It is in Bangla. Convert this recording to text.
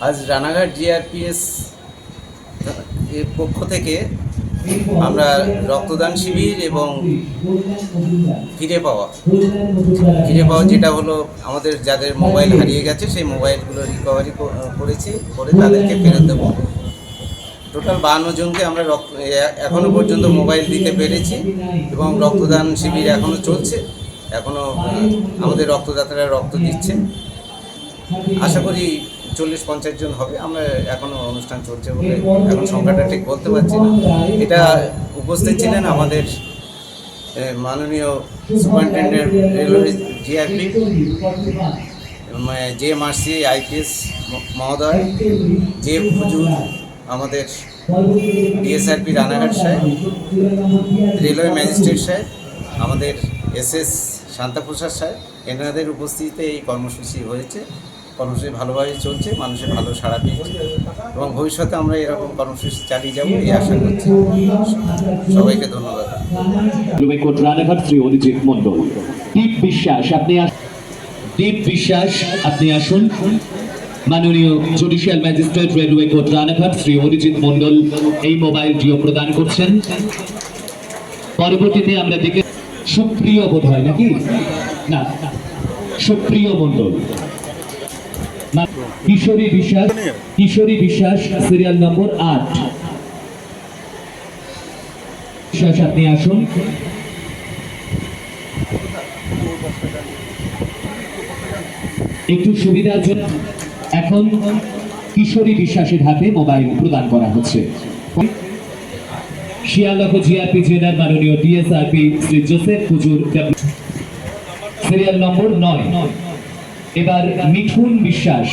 আজ রানাঘাট জিআরপিএস এর পক্ষ থেকে আমরা রক্তদান শিবির এবং ফিরে পাওয়া। ফিরে পাওয়া যেটা হলো আমাদের যাদের মোবাইল হারিয়ে গেছে সেই মোবাইলগুলো রিকভারি করেছি করে তাদেরকে ফেরত দেবো। টোটাল বাহান্ন জনকে আমরা রক্ত এ- এখনও পর্যন্ত মোবাইল দিতে পেরেছি এবং রক্তদান শিবির এখনও চলছে। এখনও আহ, আমাদের রক্তদাতারা রক্ত দিচ্ছে। আশা করি চল্লিশ পঞ্চাশ জন হবে আমরা এখনও অনুষ্ঠান চলছে বলে এখন সংখ্যাটা ঠিক বলতে পারছি না। এটা উপস্থিত ছিলেন আমাদের মাননীয় superintendent railway GRP J Mercy IPS মহোদয় জে হুজুর আমাদের ডিএসআরপি রানাঘাট সাহেব রেলওয়ে ম্যাজিস্ট্রেট সাহেব আমাদের এস এস শান্তাপ্রসাদ সাহেব এনাদের উপস্থিতিতে এই কর্মসূচি হয়েছে। কর্মসূচি ভালোভাবে চলছে মানুষের ভালো সাড়া পেয়েছে এবং ভবিষ্যতে আমরা এরকম কর্মসূচি চালিয়ে যাব এই আশা করছি। সবাইকে ধন্যবাদ। রানাঘাট শ্রী অরিজিৎ মন্ডল দীপ বিশ্বাস, আপনি দীপ বিশ্বাস, আপনি আসুন। মাননীয় judicial magistrate railway court Ranaghat Shri Arijit Mondal এই মোবাইলটিও প্রদান করছেন। পরবর্তীতে আমরা দেখে সুপ্রিয় বোধ হয় নাকি? না। সুপ্রিয় মন্ডল কিশোরী বিশ্বাস কিশোরী বিশ্বাস সিরিয়াল নম্বর আট। বিশ্বাস, আপনি আসুন। একটু সুবিধার জন্য এখন কিশোরী বিশ্বাসের হাতে মোবাইল প্রদান করা হচ্ছে। শিয়ালদহ জিআরপি জেলার মাননীয় ডিএসআরপি শ্রী জোসেফ হুজুর সিরিয়াল নম্বর নয়। এবার মিঠুন বিশ্বাস।